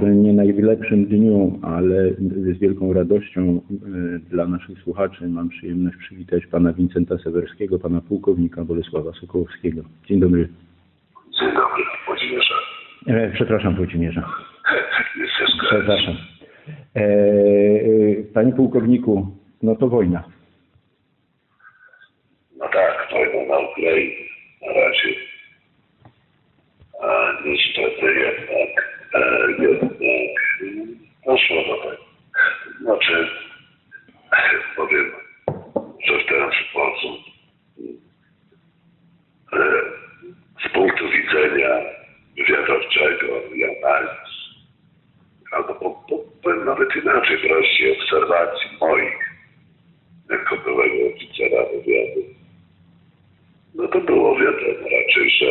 Może nie najlepszym dniu, ale z wielką radością e, dla naszych słuchaczy mam przyjemność przywitać pana Wincenta Sewerskiego, pana pułkownika Bolesława Sokołowskiego. Dzień dobry. Dzień dobry, Włodzimierze. E, przepraszam, Włodzimierza. Jest. Przepraszam. E, panie pułkowniku, no to wojna. No tak, wojna na Ukrainie na razie. A niestety e, jednak doszło do tego. Znaczy, powiem, że w ten sposób e, z punktu widzenia wywiadowczego i analiz, albo po, po, powiem nawet inaczej, wreszcie obserwacji moich, jako byłego oficera wywiadu, no to było wiadomo raczej, że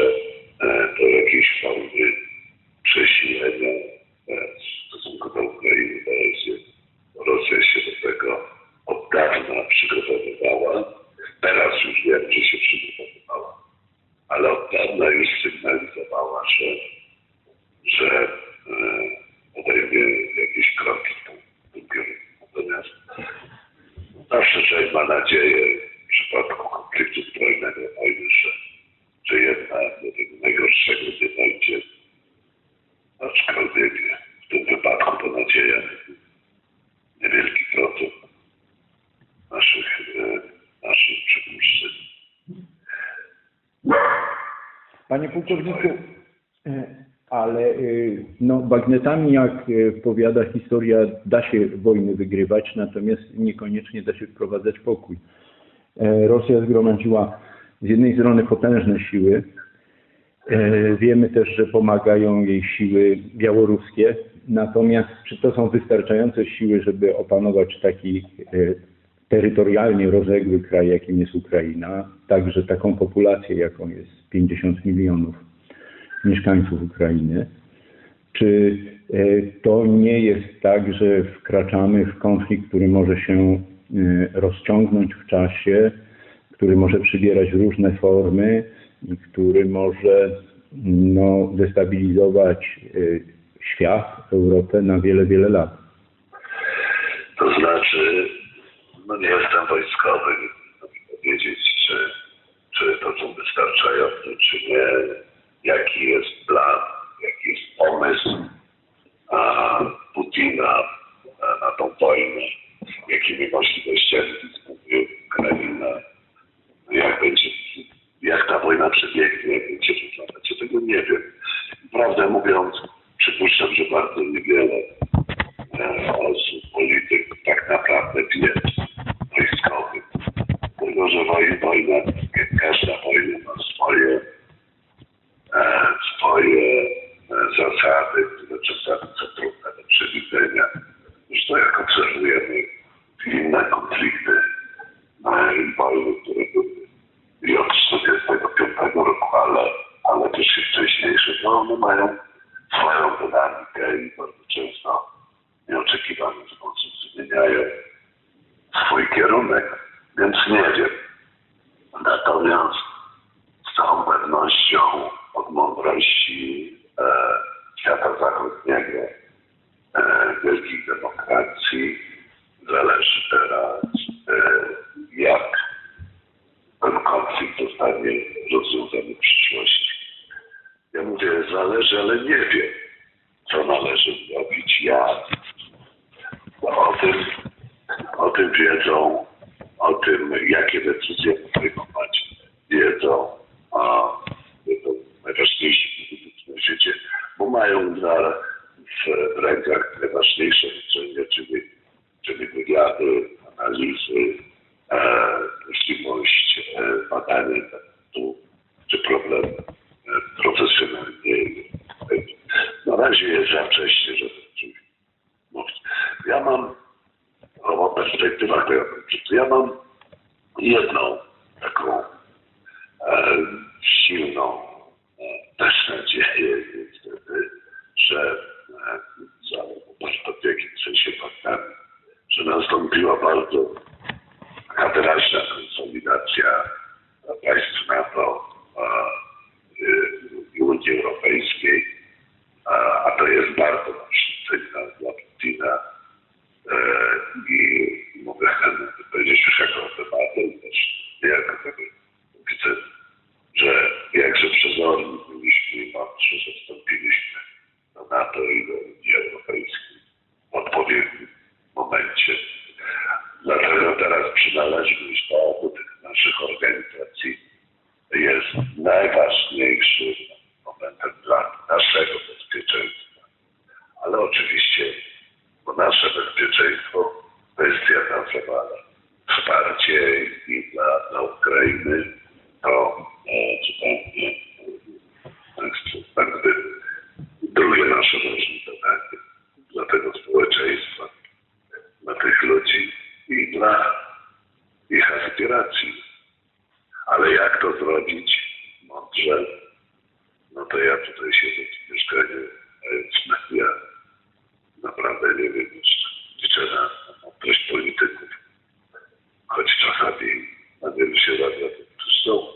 e, to jakieś formy przesilenia e, w stosunku do Ukrainy na razie. Rosja się do tego od dawna przygotowywała. Teraz już wiem, że się przygotowywała, ale od dawna już sygnalizowała, że, że e, podejmie jakieś kroki w tym, w tym kierunku. Natomiast zawsze człowiek ma nadzieję w przypadku konfliktu zbrojnego wojny, że, że jednak do tego najgorszego nie dojdzie. Aczkolwiek w tym wypadku to nadzieja niewielki procent naszych, e, naszych przypuszczeń. Panie pułkowniku, bagnetami, jak e, powiada historia, da się wojny wygrywać, natomiast niekoniecznie da się wprowadzać pokój. E, Rosja zgromadziła z jednej strony potężne siły. E, Wiemy też, że pomagają jej siły białoruskie. Natomiast czy to są wystarczające siły, żeby opanować taki terytorialnie rozległy kraj, jakim jest Ukraina, także taką populację, jaką jest 50 milionów mieszkańców Ukrainy? Czy e, to nie jest tak, że wkraczamy w konflikt, który może się e, rozciągnąć w czasie, który może przybierać różne formy i który może no, destabilizować e, świat, Europę na wiele, wiele lat? To znaczy, no nie jestem wojskowy, powiedzieć, czy, czy to są wystarczające, czy nie, jaki jest plan, jaki jest pomysł a, Putina na, na tą wojnę, jakimi możliwościami dysponuje Ukraina, jak będzie, jak ta wojna przebiegnie, jak będzie wyglądać, ja tego nie wiem. Prawdę mówiąc, przypuszczam, że bardzo niewiele e, osób, polityków tak naprawdę wie państw NATO a, y, i Unii Europejskiej, a, a to jest bardzo pozytywne dla Putina e, i mogę powiedzieć już jako obywatel też jako tego widzę, że jakże przezorni byliśmy i mądrzy, że wstąpiliśmy do NATO i do Unii Europejskiej w odpowiednim momencie. Dlatego teraz przynależność do obu tych naszych organizacji jest najważniejszym momentem dla naszego bezpieczeństwa. Ale oczywiście, bo nasze bezpieczeństwo to jest jedna sprawa. Wsparcie i dla, dla Ukrainy to e, zupełnie e, tak gdyby drugie nasze ważne zadanie dla tego społeczeństwa, dla tych ludzi i dla aspiracji. Ale jak to zrobić mądrze? No to ja tutaj siedzę w mieszkaniu, a ja naprawdę nie wiem, jeszcze liczę na na mądrość polityków. Choć czasami na wielu się radzę. Zresztą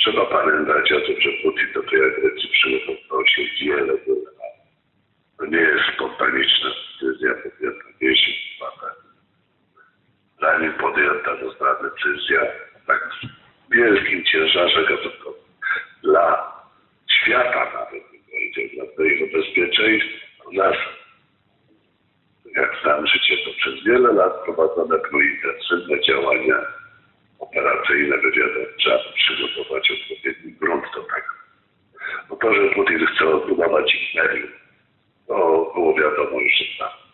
trzeba pamiętać o tym, że Putin do tej agresji przygotował się wiele, wiele lat. To nie jest spontaniczna decyzja podjęta 10 lat. Zanim podjęta została decyzja o tak wielkim ciężarze gatunkowym dla świata nawet, bym powiedział, dla swojego bezpieczeństwa, nas, jak znam życie, to przez wiele lat prowadzone były intensywne działania operacyjne, wywiadowcze, aby przygotować odpowiedni grunt do tego. Bo to, że Putin chce odbudować imperium, to było wiadomo już dawna.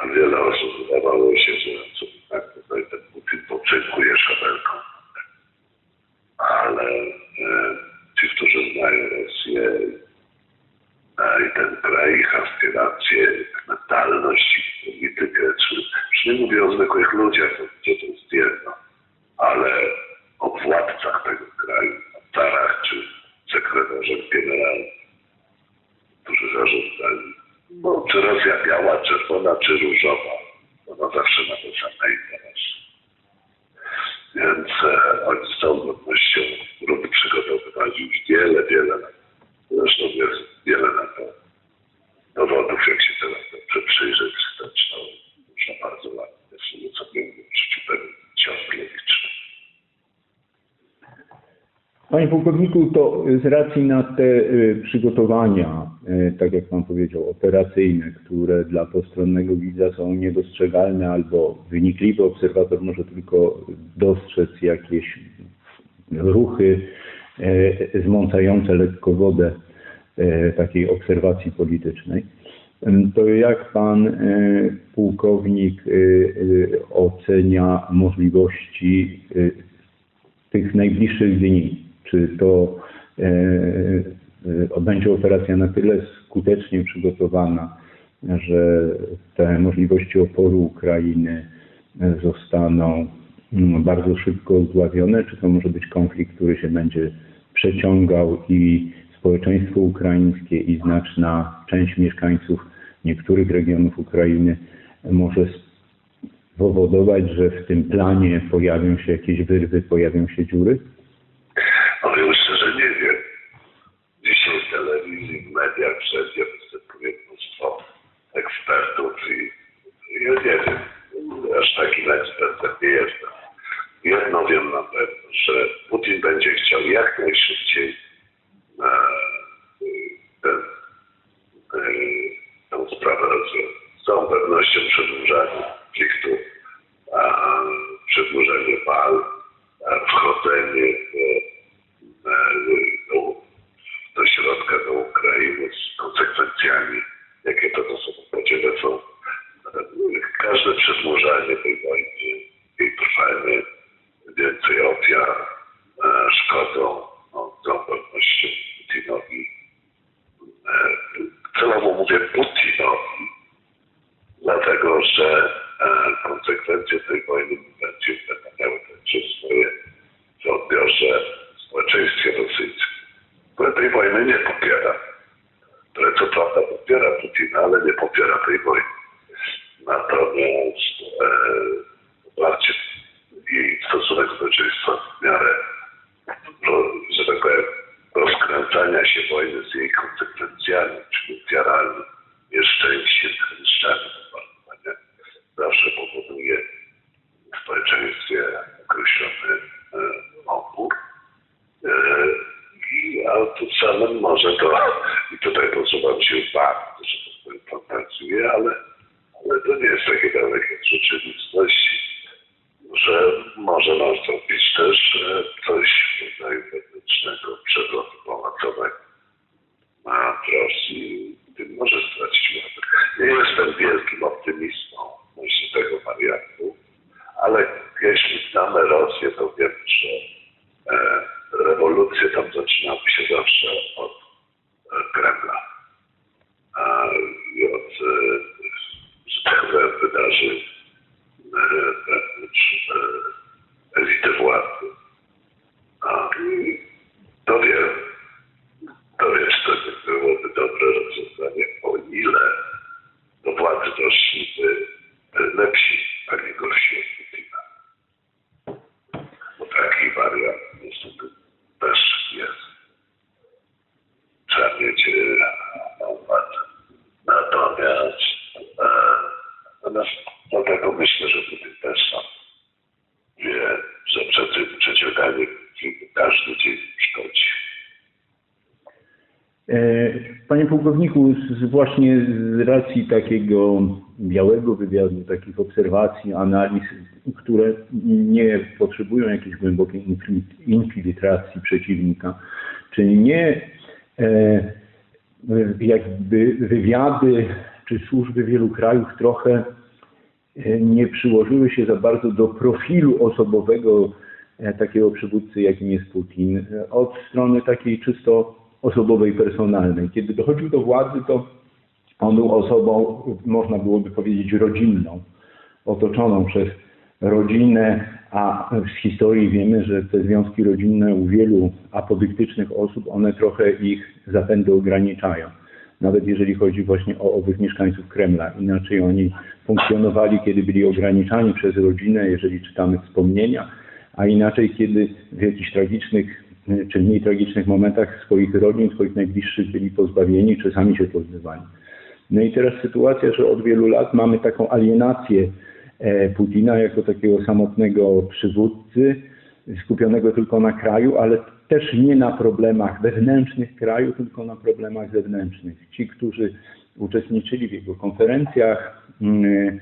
A wiele osób wydawało się, że tak tutaj ten Putin poczękuje szabelką. Ale e, ci, którzy znają Rosję e, i ten kraj, ich aspiracje, ich mentalność, ich politykę, czy, czy nie mówię o zwykłych ludziach, to, gdzie to jest jedno, ale o władcach tego kraju, o carach czy sekretarzach generalnych, którzy zarządzali. No, czy Rosja biała, czerwona, czy różowa, ona zawsze ma te same interesy. Więc e, oni z całą pewnością grupy przygotowywali już wiele, wiele lat. Zresztą jest wiele na to dowodów, jak się teraz dobrze przyjrzeć, wstecz, to można bardzo ładnie sobie sobie użyć pewien ciąg logiczny. Panie pułkowniku, to z racji na te y, przygotowania, y, tak jak Pan powiedział, operacyjne, które dla postronnego widza są niedostrzegalne albo wynikliwy obserwator może tylko dostrzec jakieś ruchy y, zmącające lekko wodę takiej obserwacji politycznej, to jak Pan pułkownik ocenia możliwości tych najbliższych dni? Czy to e, e, będzie operacja na tyle skutecznie przygotowana, że te możliwości oporu Ukrainy zostaną mm, bardzo szybko zdławione, czy to może być konflikt, który się będzie przeciągał i społeczeństwo ukraińskie i znaczna część mieszkańców niektórych regionów Ukrainy może spowodować, że w tym planie pojawią się jakieś wyrwy, pojawią się dziury? Powiem szczerze, nie wiem. Dzisiaj w telewizji, w mediach, wszędzie występuje mnóstwo ekspertów i i ja nie wiem, aż takim ekspertem nie jestem. Jedno wiem na pewno, że Putin będzie chciał jak najszybciej e, ten, e, tę sprawę rozwiązać. Z całą pewnością przedłużanie konfliktu, a, przedłużenie wal, a, wchodzenie w, e, do, do środka, do Ukrainy z konsekwencjami, jakie to do sobą podziele są. Każde przedłużanie tej wojny, jej trwanie, więcej ofiar e, szkodzą no, z całą pewnością Putinowi e, znowu mówię Putinowi, dlatego że e, konsekwencje tej wojny będzie będą miały także swoje w odbiorze w społeczeństwie rosyjskim, które tej wojny nie popiera. Które co prawda popiera Putina, ale nie popiera tej wojny. Natomiast e, poparcie i stosunek społeczeństwa w miarę, ro- że tak powiem, rozkręcania się wojny z jej konsekwencjami, czyli ofiarami, nieszczęściem, zniszczaniem, bombardowania, zawsze powoduje w społeczeństwie określony e, opór. E, i, a tym samym może to, i tutaj posuwam się bardzo, że tak powiem, fantazjuję, ale, ale to nie jest takie dalekie od rzeczywistości, że może nastąpić też e, coś w rodzaju wewnętrznego przewrotu pałacowego a w Rosji tym może stracić władzę. Nie jestem wielkim optymistą myślę tego wariantu, ale jeśli znamy Rosję, to wiem, że e, rewolucje tam zaczynały się zawsze od e, Kremla a, i od, e, że tak powiem, wydarzeń e, wewnątrz e, elity władzy. A, i to wiem, to jest to nie byłoby dobre rozwiązanie, o ile do władzy doszliby lepsi, a nie gorsi od Putina. Bo taki wariant niestety też jest. Trzeba mieć e, na uwadze. Natomiast, e, natomiast dlatego myślę, że Putin też sam wie, że przeci- przeciąganie każdy dzień szkodzi. E, Panie pułkowniku, z, właśnie z racji takiego białego wywiadu, takich obserwacji, analiz, które nie potrzebują jakiejś głębokiej infil- infiltracji przeciwnika, czyli nie e, jakby wywiady czy służby wielu krajów trochę e, nie przyłożyły się za bardzo do profilu osobowego e, takiego przywódcy, jakim jest Putin, od strony takiej czysto osobowej, personalnej. Kiedy dochodził do władzy, to on był osobą, można byłoby powiedzieć, rodzinną, otoczoną przez rodzinę, a z historii wiemy, że te związki rodzinne u wielu apodyktycznych osób, one trochę ich zapędy ograniczają. Nawet jeżeli chodzi właśnie o owych mieszkańców Kremla. Inaczej oni funkcjonowali, kiedy byli ograniczani przez rodzinę, jeżeli czytamy wspomnienia, a inaczej, kiedy w jakichś tragicznych czy mniej tragicznych momentach swoich rodzin, swoich najbliższych byli pozbawieni, czy sami się pozbywali. No i teraz sytuacja, że od wielu lat mamy taką alienację e, Putina jako takiego samotnego przywódcy, skupionego tylko na kraju, ale też nie na problemach wewnętrznych kraju, tylko na problemach zewnętrznych. Ci, którzy uczestniczyli w jego konferencjach mm,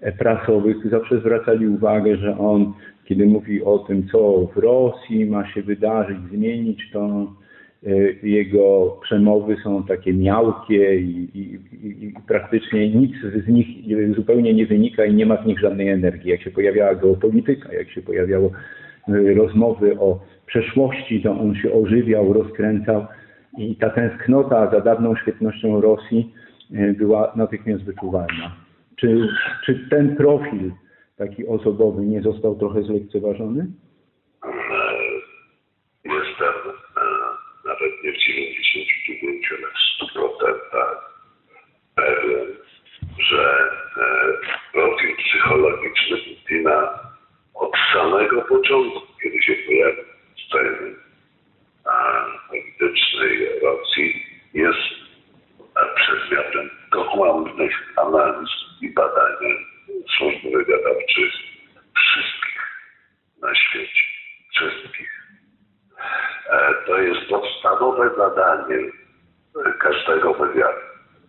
e, prasowych, zawsze zwracali uwagę, że on, kiedy mówi o tym, co w Rosji ma się wydarzyć, zmienić, to e, jego przemowy są takie miałkie i, i, i, praktycznie nic z nich zupełnie nie wynika i nie ma w nich żadnej energii. Jak się pojawiała geopolityka, jak się pojawiało e, rozmowy o przeszłości, to on się ożywiał, rozkręcał i ta tęsknota za dawną świetnością Rosji e, była natychmiast wyczuwalna. Czy, czy ten profil taki osobowy nie został trochę zlekceważony? E, Jestem e, nawet nie w 99, ale w 100% pewien, że e, profil psychologiczny Putina od samego początku, kiedy się pojawił w scenie politycznej Rosji, jest przedmiotem dokładnych analiz i badań służb wywiadowczych wszystkich na świecie. Wszystkich. E, To jest podstawowe zadanie każdego wywiadu.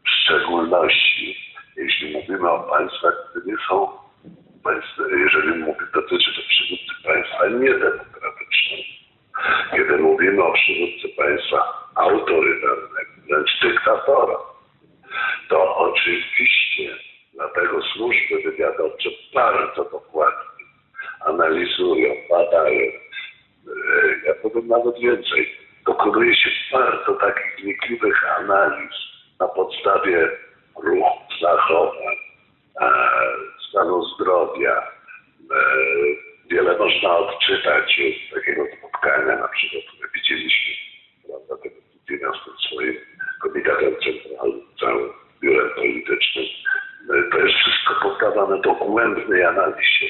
W szczególności, jeśli mówimy o państwach, które nie są jeżeli mówi, dotyczy to przywódcy państwa niedemokratycznego. Kiedy mówimy o przywódcy państwa autorytarnego, wręcz dyktatora, to oczywiście dlatego służby wywiadowcze bardzo dokładnie analizują, badają. E, Ja powiem nawet więcej. Dokonuje się bardzo takich wnikliwych analiz na podstawie ruchu, zachowań, e, stanu zdrowia. E, wiele można odczytać z takiego spotkania, na przykład, widzieliśmy, prawda, tego Putina z tym swoim komitetem centralnym, całym biurem politycznym. E, To jest wszystko poddawane dogłębnej analizie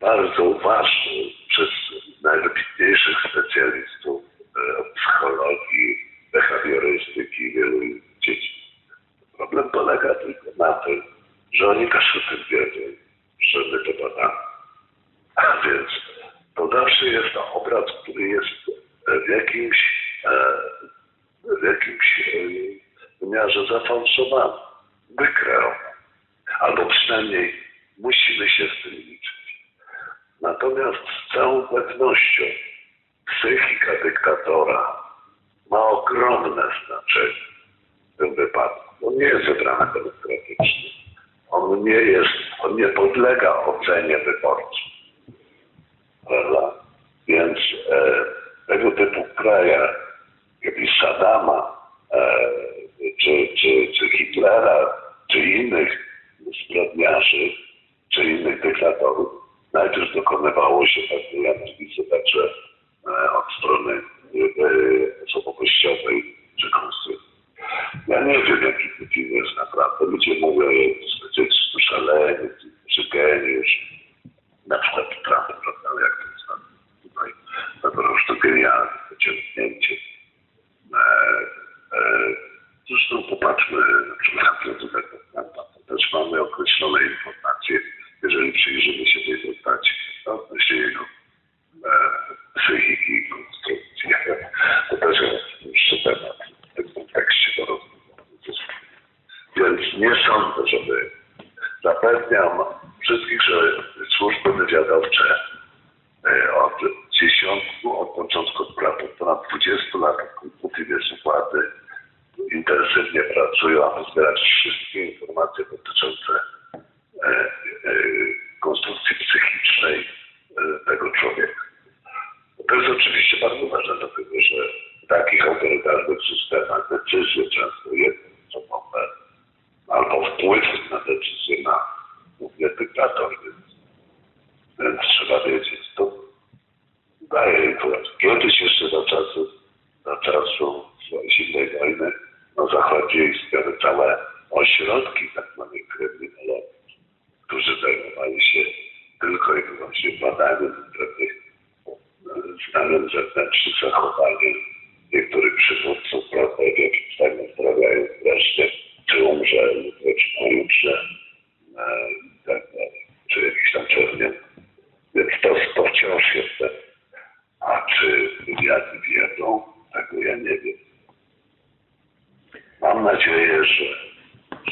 bardzo uważny przez najwybitniejszych specjalistów e, psychologii, behawiorystyki i wielu innych dziedzin. Problem polega tylko na tym, że oni też o tym wiedzą, że my to badamy. A więc to zawsze jest to obraz, który jest w jakimś, e, w jakimś e, wymiarze zafałszowany, wykreowany. Albo przynajmniej musimy się z tym liczyć. Natomiast z całą pewnością psychika dyktatora ma ogromne znaczenie w tym wypadku. On nie jest wybrany demokratycznie. On nie jest, on nie podlega ocenie wyborców. Prawda? Więc e, tego typu kraje, jak i Saddama, e, czy, czy, czy Hitlera, czy innych dyktatorów, najpierw dokonywało się pewnej analizy także e, od strony e, osobowościowej czy konstrukcji. Ja nie wiem, jaki Putin jest naprawdę. Ludzie mówią, że jest specjalistą szaleniec, czy geniusz. Na przykład Trump, prawda, jak to jest tam tutaj, no to już to genialne pociągnięcie. E, e, zresztą popatrzmy na przykład na prezydenta Trumpa. To też mamy określone informacje, jeżeli przyjrzymy się tej postaci, to odnośnie jego e, psychiki i konstrukcji. To też jest dłuższy temat w tym kontekście do rozmowy. Więc nie sądzę, żeby zapewniam wszystkich, że służby wywiadowcze e, od dziesiątku, od początku od prawie ponad 20 lat, Putin jest u władzy, intensywnie pracują, aby zbierać wszystkie informacje dotyczące e, e, konstrukcji psychicznej e, tego człowieka. To jest oczywiście bardzo ważne, dlatego że w takich autorytarnych systemach decyzje często jednoosobowe albo wpływ na decyzję ma głównie dyktator, więc, więc trzeba wiedzieć, to daje informację. Kiedyś jeszcze za czasów, za czasów zimnej wojny na zachodzie istniały całe ośrodki tak zwanych kryminologów, którzy zajmowali się tylko i wyłącznie badaniem pewnych znanym zewnętrznych zachowaniem niektórych przywódców, prawda, w jakim stanie zdrowia jest wreszcie, czy umrze, jutro, czy pojutrze, e, i tak dalej, czy jakiś tam czerwień. Więc to, to wciąż jest ten. A czy wywiady wiedzą, tego ja nie wiem. Mam nadzieję, że,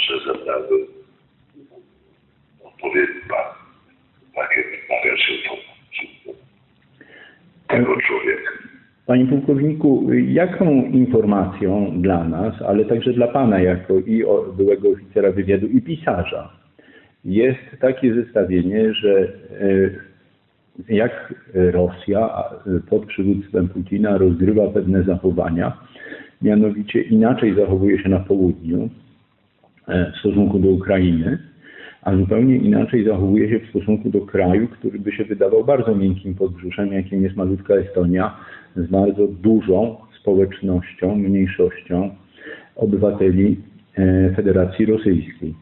że zebrały odpowiedni pan takie należy informacji tego człowieka. Panie pułkowniku, jaką informacją dla nas, ale także dla Pana jako i byłego oficera wywiadu i pisarza, jest takie zestawienie, że e, jak Rosja pod przywództwem Putina rozgrywa pewne zachowania, mianowicie inaczej zachowuje się na południu e, w stosunku do Ukrainy, a zupełnie inaczej zachowuje się w stosunku do kraju, który by się wydawał bardzo miękkim podbrzuszem, jakim jest malutka Estonia, z bardzo dużą społecznością, mniejszością obywateli e, Federacji Rosyjskiej.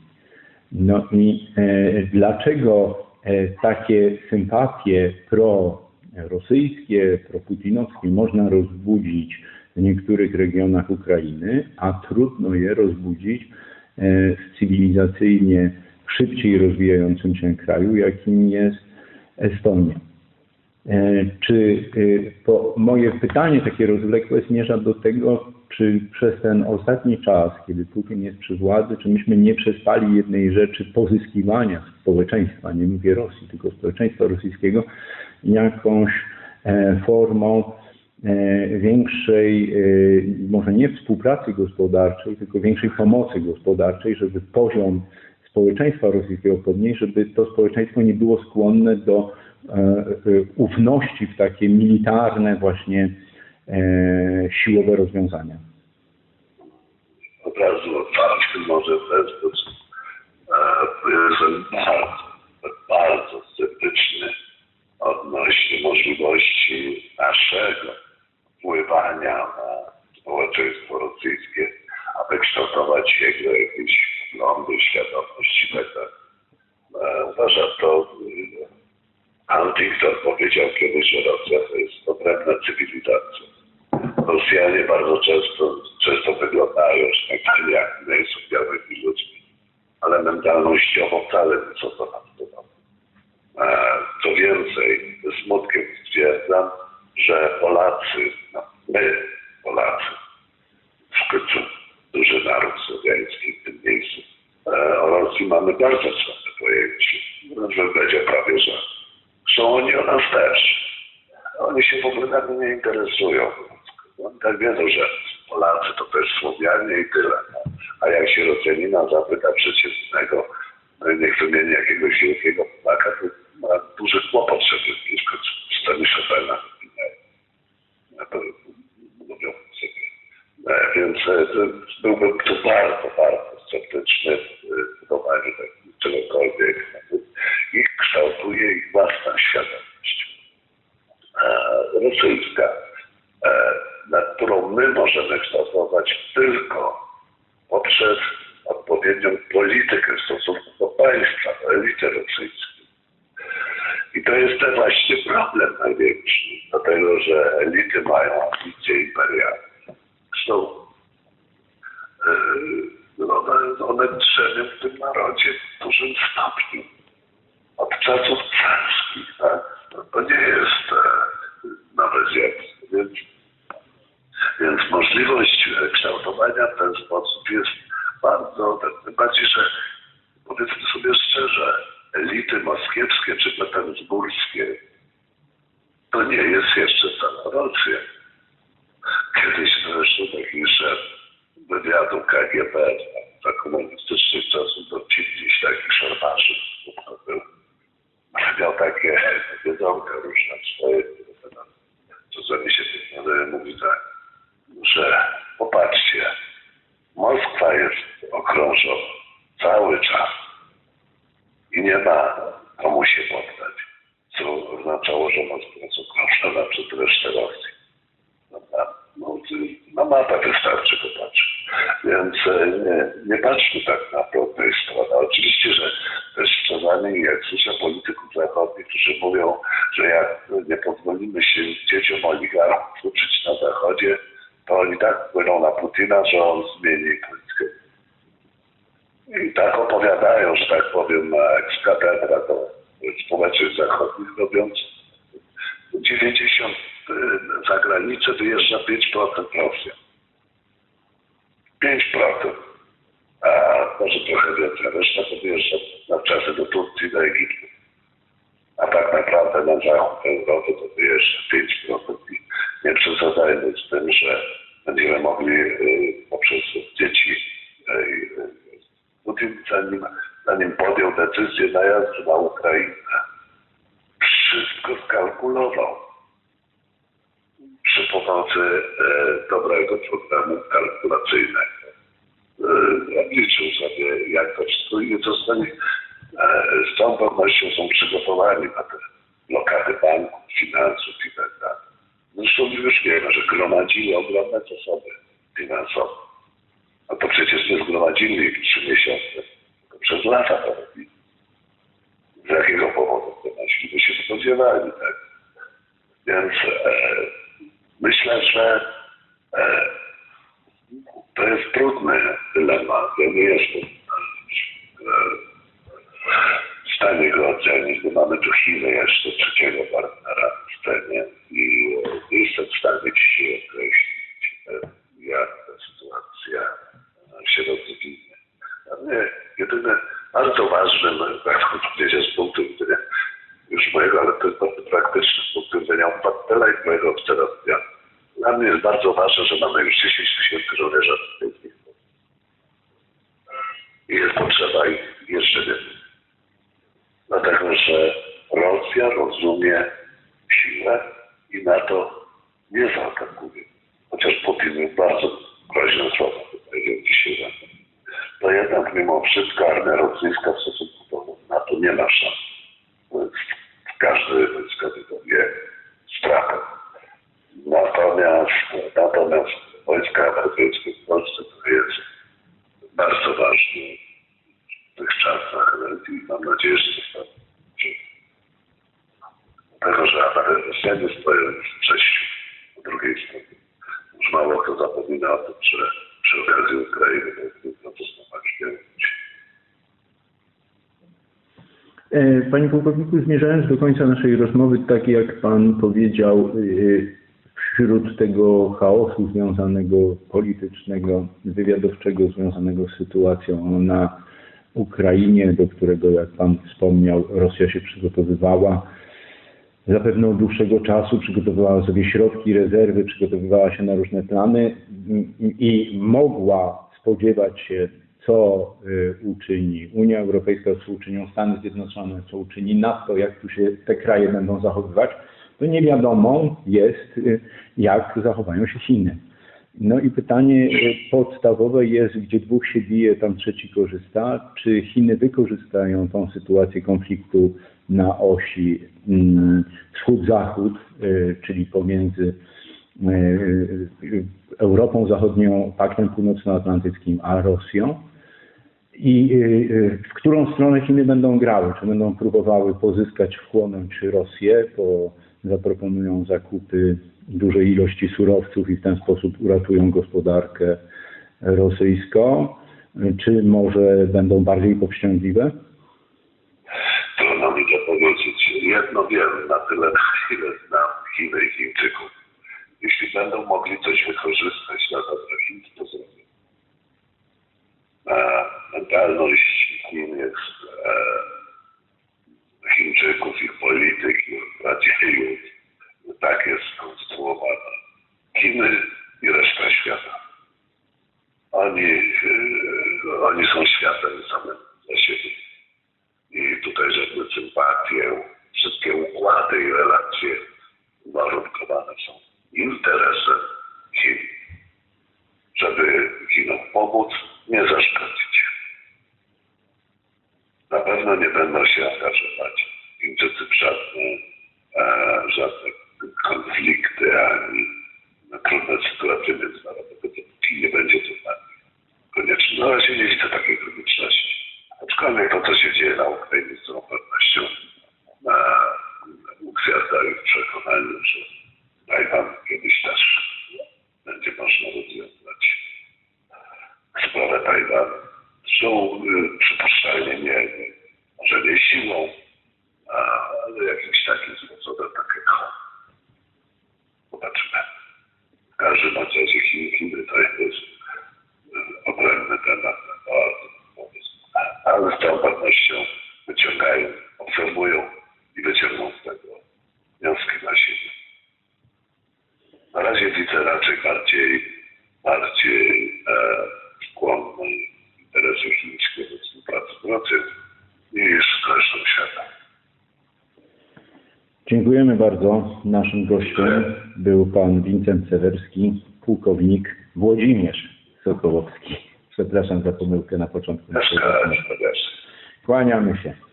No i e, dlaczego e, takie sympatie prorosyjskie, proputinowskie można rozbudzić w niektórych regionach Ukrainy, a trudno je rozbudzić w cywilizacyjnie szybciej rozwijającym się kraju, jakim jest Estonia. E, Czy e, moje pytanie takie rozwlekłe zmierza do tego, czy przez ten ostatni czas, kiedy Putin jest przy władzy, czy myśmy nie przespali jednej rzeczy pozyskiwania społeczeństwa, nie mówię Rosji, tylko społeczeństwa rosyjskiego, jakąś e, formą większej, może nie współpracy gospodarczej, tylko większej pomocy gospodarczej, żeby poziom społeczeństwa rosyjskiego podnieść, żeby to społeczeństwo nie było skłonne do ufności w takie militarne właśnie e, siłowe rozwiązania. No bardzo otwarty, może w ten sposób. E, Jestem bardzo, bardzo sceptyczny odnośnie możliwości naszego wpływania na społeczeństwo rosyjskie, aby kształtować jego jakieś poglądy, świadomość i tak. E, Uważam to, e, Huntington powiedział kiedyś, że Rosja to jest odrębna cywilizacja. Rosjanie bardzo często, często wyglądają, że tak powiem, jak my są białymi ludźmi, ale mentalnościowo wcale nie są to nam E, Co więcej, ze smutkiem stwierdzam, że Polacy, no, my Polacy, w końcu duży naród słowiański w tym miejscu, e, o Rosji mamy bardzo słabe pojęcie. Bym powiedział prawie, że są oni o nas też. Oni się w ogóle nami nie interesują. Oni tak wiedzą, że Polacy to też Słowianie i tyle. No. A jak się Rosjanina zapyta przeciętnego, no niech wymieni jakiegoś wielkiego Polaka, to ma duży kłopot, żeby blisko sceny Chopina. Ja to mówią sobie. E, Więc e, byłbym tu bardzo, bardzo sceptyczny w budowaniu tak- czegokolwiek. Kształtuje ich własna świadomość e, rosyjska, e, na którą my możemy kształtować tylko poprzez odpowiednią politykę w stosunku do państwa, do elity rosyjskiej. I to jest ten właśnie problem największy, dlatego że elity mają ambicje imperialne. Zresztą e, no, one, one drzemią w tym narodzie w dużym stopniu. Od czasów carskich, tak? To, to nie jest e, nowe zjawisko, więc, więc możliwość e, kształtowania w ten sposób jest bardzo, tym bardziej, że powiedzmy sobie szczerze, elity moskiewskie czy petersburskie to nie jest jeszcze cała Rosja. Kiedyś zresztą taki szef wywiadu KGB za komunistycznych czasów do gdzieś taki szarpaszy był. Miał takie jedzonka różne swoje, tam czasami się nadaje mówi tak, że popatrzcie, Moskwa jest okrążona cały czas i nie ma komu się poddać, co oznaczało, że Moskwa jest okrążona przez resztę Rosji. Dobra? No, ty- na mapę wystarczy popatrzeć. Więc e, nie, nie patrzmy tak na tej strony. Oczywiście, że też czasami jak słyszę polityków zachodnich, którzy mówią, że jak nie pozwolimy się dzieciom oligarchów uczyć na zachodzie, to oni tak wpłyną na Putina, że on zmieni politykę. I tak opowiadają, że tak powiem, na ekskatedra do społeczeństw zachodnich, robiąc 90 y, za wyjeżdża 5% Rosjan. 5%. A może trochę więcej, reszta to wyjeżdża na czasy do Turcji, do Egiptu. A tak naprawdę na zachód Europy to wyjeżdża 5% i nie przesadzajmy z tym, że będziemy mogli y, poprzez dzieci y, y, Putin zanim, zanim podjął decyzję najazdu na Ukrainę, wszystko skalkulował przy pomocy e, dobrego programu kalkulacyjnego. E, obliczył sobie, jak to wszystko i zostanie. E, z całą pewnością są przygotowani na te blokady banków, finansów i tak dalej. Zresztą już wiemy, że gromadzili ogromne zasoby finansowe. A to przecież nie zgromadzili ich trzy miesiące, to przez lata to robili. Z jakiego powodu nasi by się spodziewali, tak? Więc e, myślę, że to jest trudny dylemat. Ja nie jestem e, w stanie go ocenić, bo mamy tu Chiny jeszcze trzeciego partnera w scenie i e, nie jestem w stanie ci określić, e, jak ta sytuacja e, się rozwinie. A mnie jedyne bardzo ważnym, tak powiedzieć, z punktu widzenia już mojego, ale to jest bardzo praktyczne z punktu widzenia obywatela i mojego obserwacja. Dla mnie jest bardzo ważne, że mamy już 10 tysięcy żołnierzy amerykańskich. I jest potrzeba ich jeszcze więcej. Dlatego, że Rosja rozumie siłę i na to nie zaatakuje. Chociaż Putin jest bardzo groźne słowa powiedział dzisiaj na ten jednak mimo wszystko armia rosyjska w stosunku do NATO nie ma szans. To jest, każdy wojskowy to wie stratę. Natomiast, natomiast wojska europejskie w Polsce to jest bardzo ważne w tych czasach i mam nadzieję, że zostanie. Dlatego, że Rosjanie stoją już w przejściu po drugiej stronie. Już mało kto zapomina o tym, że przy okazji Ukrainy to jest protestować wielkość. E, Panie pułkowniku, zmierzając do końca naszej rozmowy, tak jak Pan powiedział, e, wśród tego chaosu związanego politycznego, wywiadowczego, związanego z sytuacją na Ukrainie, do którego, jak Pan wspomniał, Rosja się przygotowywała, zapewne od dłuższego czasu przygotowywała sobie środki, rezerwy, przygotowywała się na różne plany i mogła spodziewać się, co y, uczyni Unia Europejska, co uczynią Stany Zjednoczone, co uczyni NATO, jak tu się te kraje będą zachowywać, to nie wiadomo jest, y, jak zachowają się Chiny. No i pytanie y, podstawowe jest, gdzie dwóch się bije, tam trzeci korzysta. Czy Chiny wykorzystają tą sytuację konfliktu na osi mm, wschód-zachód, czyli pomiędzy Europą Zachodnią, Paktem Północnoatlantyckim, a Rosją? I y, y, w którą stronę Chiny będą grały? Czy będą próbowały pozyskać, wchłonąć Rosję, bo zaproponują zakupy dużej ilości surowców i w ten sposób uratują gospodarkę rosyjską? Czy może będą bardziej powściągliwe? Trudno mi to powiedzieć. Jedno wiem, na tyle, na ile znam Chiny i Chińczyków. Jeśli będą mogli coś wykorzystać na dobro Chin, to zrobią. E, mentalność Chin jest So uh, uh Naszym gościem był pan Wincent Sewerski, pułkownik Włodzimierz Sokołowski. Przepraszam za pomyłkę na początku. Kłaniamy się.